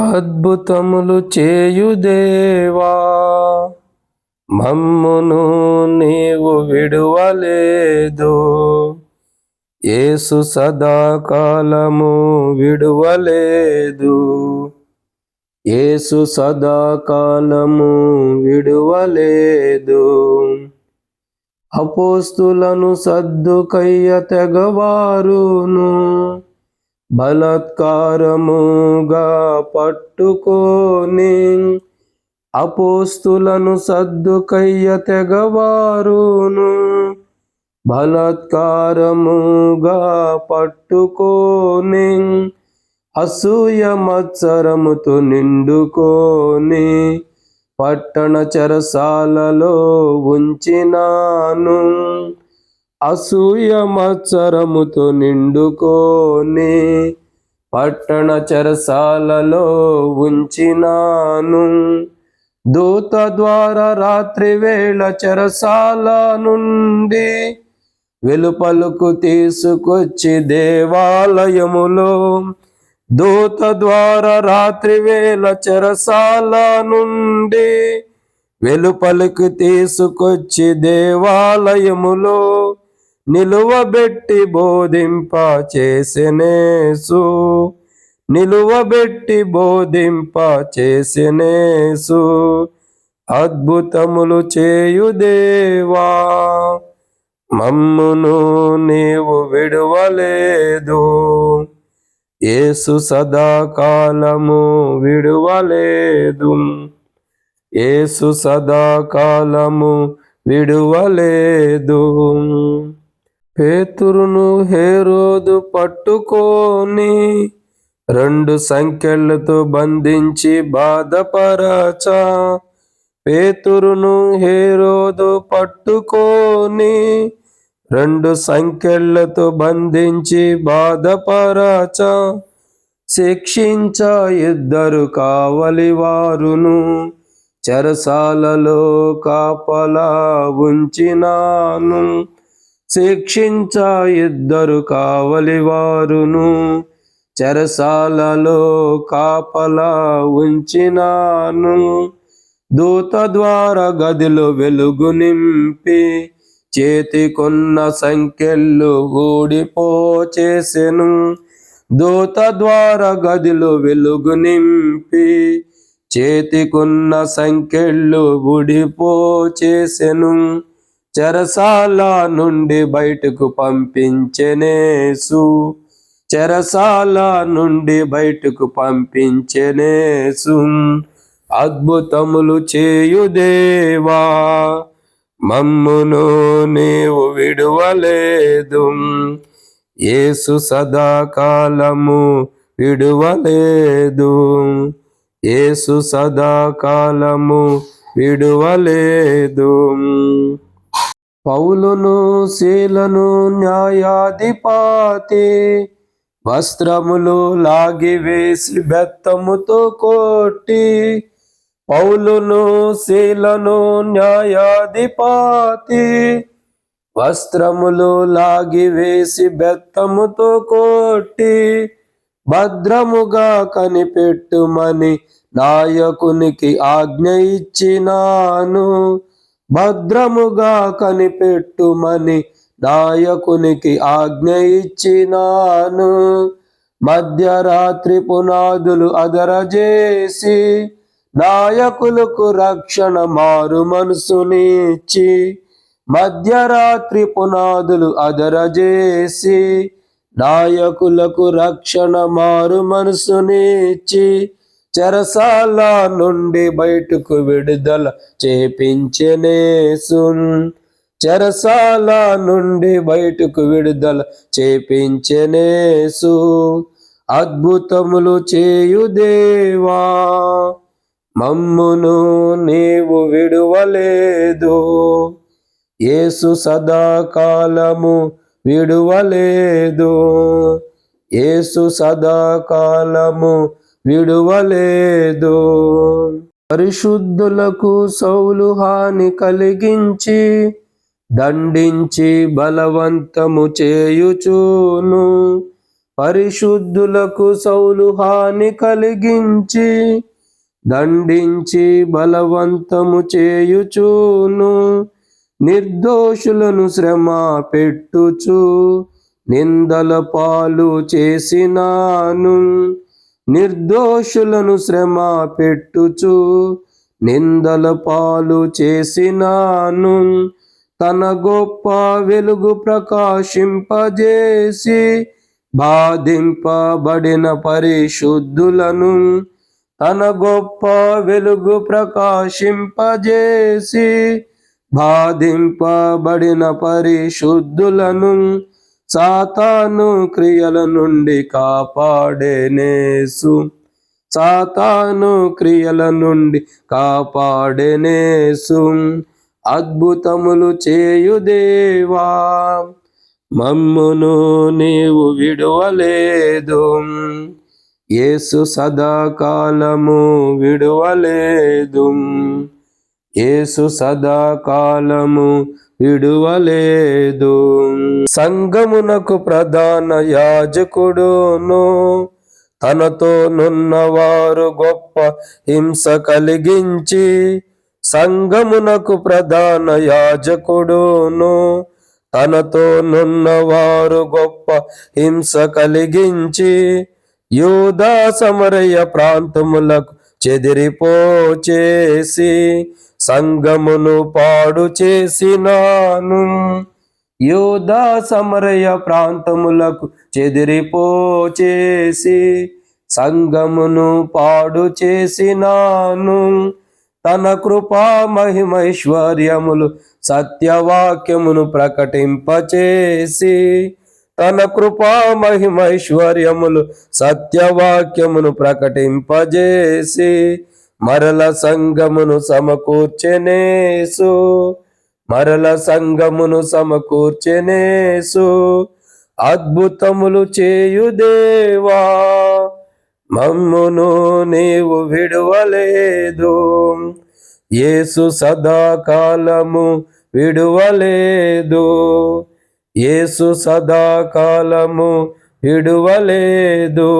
అద్భుతములు చేయుదేవా? మమ్మును నీవు విడువలేదు. ఏసు సదాకాలము విడువలేదు. ఏసు సదాకాలము విడువలేదు. అపోస్తులను సద్దుకయ్య తెగవారును. బలత్కారముగా పట్టుకొని అపోస్తులను సద్దుకయ్య తెగవారును. బలత్కారముగా పట్టుకొని అసూయ మత్సరముతో నిండుకొని పట్టణ చెరసాలలో ఉంచినాను. అసూయ మత్సరముతో నిండుకొని పట్టణ చెరసాలలో ఉంచినాను. దూత ద్వారా రాత్రి వేళ చెరసాల నుండి వెలుపలకు తీసుకొచ్చి దేవాలయములో దూత ద్వారా రాత్రి వేళ చెరసాల నుండి వెలుపలకు తీసుకొచ్చి దేవాలయములో నిలువబెట్టి బోధింప చేసినేసు. నిలువబెట్టి బోధింప చేసినేసు. అద్భుతములు చేయుదేవా మమ్మును నీవు విడువలేదు. ఏసు సదాకాలము విడువలేదు. ఏసు సదాకాలము విడువలేదు. పేతురును హేరోదు పట్టుకొని రెండు సంఖ్యలతో బంధించి బాధపరచ. పేతురును హేరోదు పట్టుకొని రెండు సంఖ్యలతో బంధించి బాధపరచ. శిక్షించ ఇద్దరు కావలి వారును చెరసాలలో కాపలా ఉంచినాను. శిక్షించ ఇద్దరు కావలివారును చెరసాలలో కాపలా ఉంచినాను. దూత ద్వారా గదిలో వెలుగు నింపి చేతికున్న సంఖ్యలు ఊడిపోచేసెను. దూత ద్వారా గదిలో వెలుగు నింపి చేతికున్న సంఖ్యలు ఊడిపోచేసెను. చెరసాల నుండి బయటకు పంపించెనేసు. చెరసాల నుండి బయటకు పంపించెనేసు. అద్భుతములు చేయుదేవా మమ్మును నీవు విడువలేదు. ఏసు సదాకాలము విడువలేదు. ఏసు సదాకాలము విడువలేదు. పౌలును శీలను న్యాయాధిపాతి వస్త్రములు లాగివేసి బెత్తముతో కొట్టి పౌలును శీలను న్యాయాధిపాతి వస్త్రములు లాగివేసి బెత్తముతో కొట్టి భద్రముగా కనిపెట్టుమని నాయకునికి ఆజ్ఞ ఇచ్చినాను. భద్రముగా కనిపెట్టుమని నాయకునికి ఆజ్ఞ ఇచ్చినాను. మధ్యరాత్రి పునాదులు అదరజేసి నాయకులకు రక్షణ మారు మనసునిచ్చి మధ్యరాత్రి పునాదులు అదరజేసి నాయకులకు రక్షణ మారు మనసునిచ్చి చెరసాల నుండి బయటకు విడుదల చేపించనేసున్. చెరసాల నుండి బయటకు విడుదల చేపించనేసు. అద్భుతములు చేయుదేవా మమ్మును నీవు విడువలేదు. యేసు సదాకాలము విడువలేదు. యేసు సదాకాలము విడువలేదు. పరిశుద్ధులకు సౌలు హాని కలిగించి దండించి బలవంతము చేయుచును. పరిశుద్ధులకు సౌలు హాని కలిగించి దండించి బలవంతము చేయుచూను. నిర్దోషులను శ్రమ పెట్టుచు నిందల పాలు చేసినాను. నిర్దోషులను శ్రమ పెట్టుచు నిందల పాలు చేసినాను. తన గొప్ప వెలుగు ప్రకాశింపజేసి బాధింపబడిన పరిశుద్ధులను తన గొప్ప వెలుగు ప్రకాశింపజేసి బాధింపబడిన పరిశుద్ధులను సాతాను క్రియల నుండి కాపాడేనేసు సాతాను క్రియల నుండి కాపాడేనేసు అద్భుతములు చేయు దేవా మమ్మును నీవు విడువలేదు. ఏసు సదాకాలము విడువలేదు. యేసు సదాకాలము విడువలేదు. సంగమునకు ప్రధాన యాజకుడును. తనతో నున్నవారు గొప్ప హింస కలిగించి సంగమునకు ప్రధాన యాజకుడును. తనతో నున్నవారు గొప్ప హింస కలిగించి యూదా సమరయ్య ప్రాంతములకు చెదిరిపోచేసి సంగమును పాడు చేసినాను. యోధా సమరయ ప్రాంతములకు చెదిరిపోచేసి సంగమును పాడు చేసినాను. తన కృపా మహిమైశ్వర్యములు సత్యవాక్యమును ప్రకటింపచేసి తన కృపా మహిమైశ్వర్యములు సత్యవాక్యమును ప్రకటింపజేసి మరల సంగమును సమకూర్చెనేసు మరల సంగమును సమకూర్చెనేసు అద్భుతములు చేయుదేవా మమ్మును నీవు విడువలేదు. యేసు సదాకాలము విడువలేదు. యేసు సదాకాలము విడువలేదు.